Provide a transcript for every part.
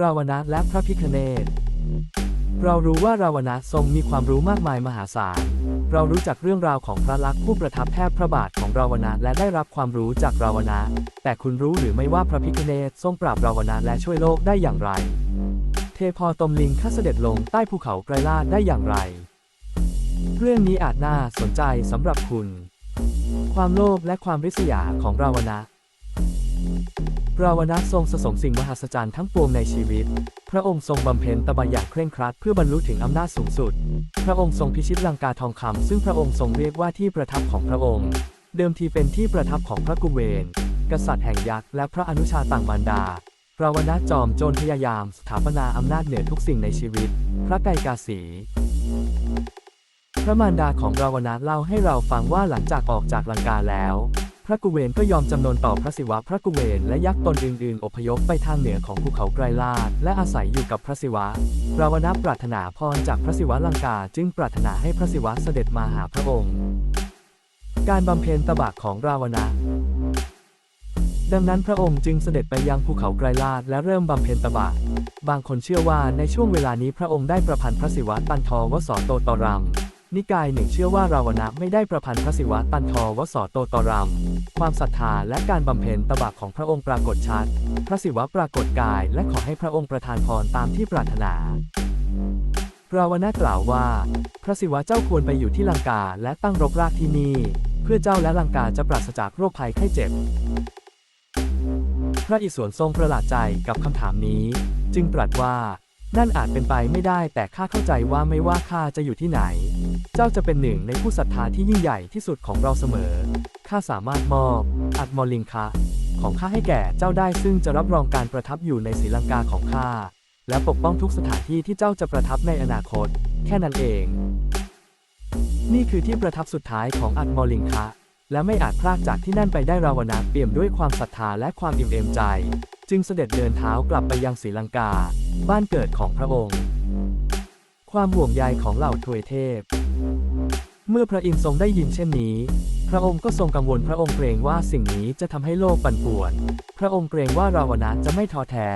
ราวณะและพระพิคเนตเรารู้ว่าราวณะทรงมีความรู้มากมายมหาศาล เรารู้จักเรื่องราวของพระลักษมณ์ผู้ประทับแทบพระบาทของราวณะและได้รับความรู้จากราวณะ แต่คุณรู้หรือไม่ว่าพระพิคเนตทรงปราบราวณะและช่วยโลกได้อย่างไร เทพอตมลิงข้าเสด็จลงใต้ภูเขาไกรลาดได้อย่างไร เรื่องนี้อาจน่าสนใจสำหรับคุณ ความโลภและความริษยาของราวณะ ราวณะทรงสะสมสิ่งมหัศจรรย์ทั้งปวงในชีวิต พระองค์ทรงบำเพ็ญตบะอย่างเคร่งครัดเพื่อบรรลุถึงอำนาจสูงสุด พระองค์ทรงพิชิตลังกาทองคำซึ่งพระองค์ทรงเรียกว่าที่ประทับของพระองค์ เดิมทีเป็นที่ประทับของพระกุเวน กษัตริย์แห่งยักษ์และพระอนุชาต่างมารดาราวณะจอมโจรพยายาม สถาปนาอำนาจเหนือทุกสิ่งในชีวิต พระไกกาสีพระมารดาของราวณะเล่าให้เราฟังว่าหลังจากออกจากลังกาแล้ว พระกุเวนก็ยอมจำนนต่อพระศิวะ พระกุเวนและยักษ์ตนอื่นๆ อพยพไปทางเหนือของภูเขาไกรลาดและอาศัยอยู่กับพระศิวะราวณะปรารถนาพรจากพระศิวะลังกาจึงปรารถนาให้พระศิวะเสด็จมาหาพระองค์ การบำเพ็ญตบะของราวณะดังนั้นพระองค์จึงเสด็จไปยังภูเขาไกรลาดและเริ่มบำเพ็ญตบะ บางคนเชื่อว่าในช่วงเวลานี้พระองค์ได้ประพันธ์พระศิวะตันทอวสโตตรัม นิกายหนึ่งเชื่อว่าราวณะไม่ได้ประพันธ์พระศิวะตันทวสโตตรัม ความศรัทธาและการบำเพ็ญตบะของพระองค์ปรากฏชัด พระศิวะปรากฏกายและขอให้พระองค์ประทานพรตามที่ปรารถนาราวณะกล่าวว่า พระศิวะเจ้าควรไปอยู่ที่ลังกาและตั้งรกรากที่นี่ เพื่อเจ้าและลังกาจะปราศจากโรคภัยไข้เจ็บ พระอิศวรทรงประหลาดใจกับคำถามนี้ จึงตรัสว่า นั่นอาจเป็นไปไม่ได้แต่ข้าเข้าใจว่าไม่ว่าข้าจะอยู่ที่ไหน เจ้าจะเป็นหนึ่งในผู้ศรัทธาที่ยิ่งใหญ่ที่สุดของเราเสมอ ข้าสามารถมอบอัตมอลิงคะของข้าให้แก่เจ้าได้ซึ่งจะรับรองการประทับอยู่ในศรีลังกาของข้า และปกป้องทุกสถานที่ที่เจ้าจะประทับในอนาคต แค่นั้นเอง นี่คือที่ประทับสุดท้ายของอัตมอลิงคะและไม่อาจพลากจากที่นั่นไปได้ราวณะเปี่ยมด้วยความศรัทธาและความอิ่มเอมใจ จึงเสด็จเดินเท้ากลับไปยังศรีลังกา บ้านเกิดของพระองค์ ความห่วงใยของเหล่าทวยเทพ เมื่อพระอินทร์ทรงได้ยินเช่นนี้ พระองค์ก็ทรงกังวลพระองค์เกรงว่าสิ่งนี้จะทำให้โลกปั่นป่วน พระองค์เกรงว่าราวณะจะไม่ท้อแท้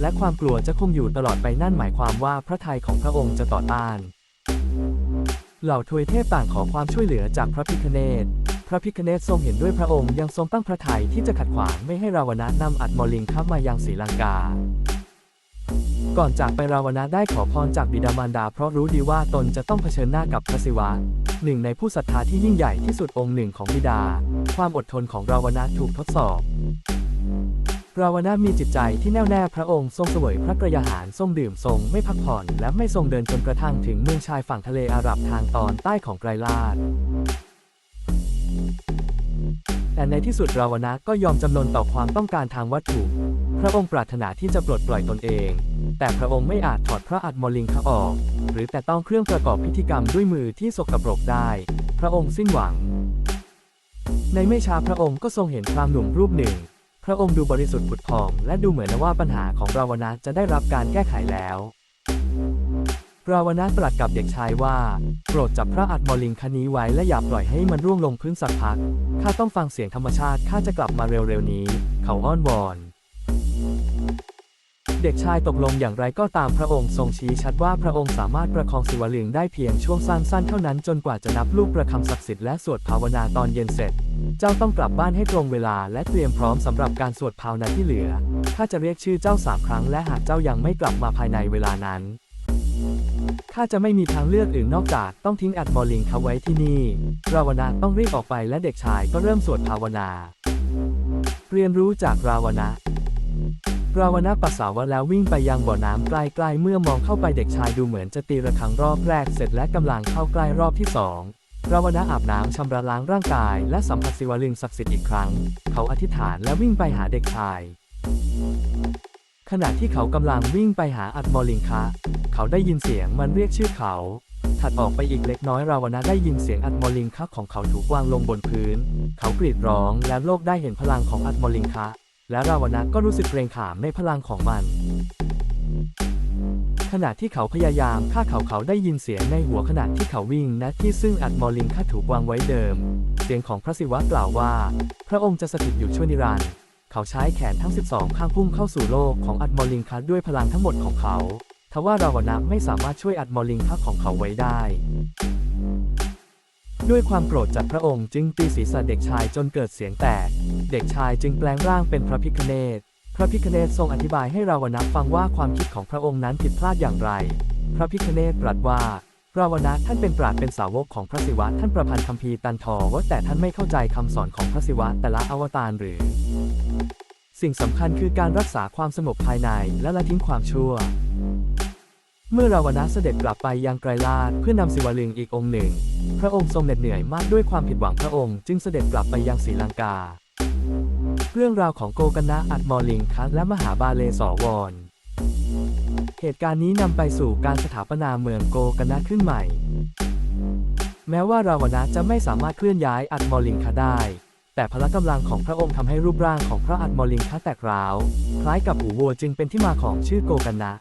และความกลัวจะคงอยู่ตลอดไปนั่นหมายความว่าพระทัยของพระองค์จะต่อต้าน เหล่าทวยเทพต่างขอความช่วยเหลือจากพระพิคเนตพระพิคเนตทรงเห็นด้วยพระองค์ยังทรงตั้งพระทัยที่จะขัดขวางไม่ให้ราวณะนำอัดมอลิงเข้ามายังศรีลังกา ก่อนจากไปราวณะได้ขอพรจากบิดามารดา เพราะรู้ดีว่าตนจะต้องเผชิญหน้ากับพระศิวะ หนึ่งในผู้ศรัทธาที่ยิ่งใหญ่ที่สุดองค์หนึ่งของบิดา ความอดทนของราวณะถูกทดสอบราวณะมีจิตใจที่แน่วแน่พระองค์ทรงเสวยพระกระยาหารทรงดื่มทรงไม่พักผ่อน และไม่ทรงเดินจนกระทั่งถึงเมืองชายฝั่งทะเลอาหรับทางตอนใต้ของไกรลาดแต่ในที่สุดราวณะก็ยอมจำนนต่อความต้องการทางวัตถุ พระองค์ปรารถนาที่จะปลดปล่อยตนเอง แต่พระองค์ไม่อาจถอดพระอัฐมลิงคะออก หรือแต่ต้องเครื่องประกอบพิธีกรรมด้วยมือที่สกปรกได้ พระองค์สิ้นหวัง ในไม่ช้าพระองค์ก็ทรงเห็นพราหมณ์หนุ่มรูปหนึ่ง พระองค์ดูบริสุทธิ์ผุดผ่อง และดูเหมือนว่าปัญหาของราวณะจะได้รับการแก้ไขแล้วราวณะตรัสกับเด็กชายว่า โปรดจับพระอัฐมลิงคนี้ไว้และอย่าปล่อยให้มันร่วงลงพื้นสักพัก ข้าต้องฟังเสียงธรรมชาติ ข้าจะกลับมาเร็วๆนี้ เขาอ้อนวอน เด็กชายตกลงอย่างไรก็ตามพระองค์ทรงชี้ชัดว่าพระองค์สามารถประคองศิวลึงได้เพียงช่วงสั้นๆเท่านั้นจนกว่าจะนับลูกประคำศักดิ์สิทธิ์และสวดภาวนาตอนเย็นเสร็จ เจ้าต้องกลับบ้านให้ตรงเวลาและเตรียมพร้อมสำหรับการสวดภาวนาที่เหลือข้าจะเรียกชื่อเจ้าสามครั้งและหากเจ้ายังไม่กลับมาภายในเวลานั้นข้าจะไม่มีทางเลือกอื่นนอกจากต้องทิ้งอัดมอลิงเขาไว้ที่นี่ราวณะต้องรีบออกไปและเด็กชายก็เริ่มสวดภาวนา เรียนรู้จากราวณะ ราวณะปัสสาวะแล้ววิ่งไปยังบ่อน้ำใกล้ๆเมื่อมองเข้าไปเด็กชายดูเหมือนจะตีระฆังรอบแรกเสร็จและกำลังเข้าใกล้รอบที่สองราวณะอาบน้ำชำระล้างร่างกาย และสัมผัสศิวลึงศักดิ์สิทธิ์อีกครั้ง เขาอธิษฐานและวิ่งไปหาเด็กชาย ขณะที่เขากำลังวิ่งไปหาอัตมอลิงคะเขาได้ยินเสียงมันเรียกชื่อเขาถัดออกไปอีกเล็กน้อยราวณะได้ยินเสียงอัตมอลิงคะของเขาถูกวางลงบนพื้น เขากรีดร้องและโลกได้เห็นพลังของอัตมอลิงคะ และราวณะก็รู้สึกเกรงขามในพลังของมัน ขณะที่เขาพยายามฆ่าเขาเขาได้ยินเสียงในหัวขณะที่เขาวิ่งณที่ซึ่งอัตมอลิงคาถูกวางไว้เดิม เสียงของพระศิวะกล่าวว่า พระองค์จะสถิตอยู่ชั่วนิรันดร์เขาใช้แขนทั้ง 12 ข้างพุ่งเข้าสู่โลกของอัดมอลิงคัสด้วยพลังทั้งหมดของเขา ทว่าราวนะไม่สามารถช่วยอัดมอลิงคัสของเขาไว้ได้ ด้วยความโกรธจากพระองค์จึงตีศีรษะเด็กชายจนเกิดเสียงแตก เด็กชายจึงแปลงร่างเป็นพระพิฆเนศพระพิฆเนศทรงอธิบายให้ราวนะฟังว่าความคิดของพระองค์นั้นผิดพลาดอย่างไร พระพิฆเนศตรัสว่าราวนะท่านเป็นปราดเป็นสาวกของพระศิวะท่านประพันธ์คัมภีตันทอว่าแต่ท่านไม่เข้าใจคำสอนของพระศิวะแต่ละอวตารหรือ สิ่งสำคัญคือการรักษาความสงบภายในและละทิ้งความชั่ว เมื่อราวนะเสด็จกลับไปยังไกรลาดเพื่อนำศิวลึงอีกองค์หนึ่ง พระองค์ทรงเหน็ดเหนื่อยมากด้วยความผิดหวังพระองค์จึงเสด็จกลับไปยังศรีลังกา เรื่องราวของโกกันนะอัดมอลิงคัสและมหาบาเลสวรเหตุการณ์นี้นำไปสู่การสถาปนาเมืองโกกันนะขึ้นใหม่ แม้ว่าราวนะจะไม่สามารถเคลื่อนย้ายอัดมอลิงคาได้ แต่พละกำลังของพระองค์ทำให้รูปร่างของพระอัดมอลิงคาแตกร้าว คล้ายกับหูวัวจึงเป็นที่มาของชื่อโกกันนะ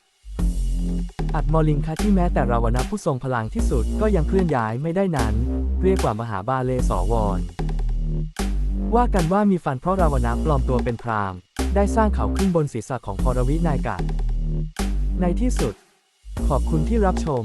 อัดมอลิงคาที่แม้แต่ราวนะผู้ทรงพลังที่สุดก็ยังเคลื่อนย้ายไม่ได้นั้น เรียกว่ามหาบาเลสวรว่ากันว่ามีฟันเพราะราวนะปลอมตัวเป็นพรามได้สร้างเขาขึ้นบนศีรษะของพรวินายกัดในที่สุด ขอบคุณที่รับชม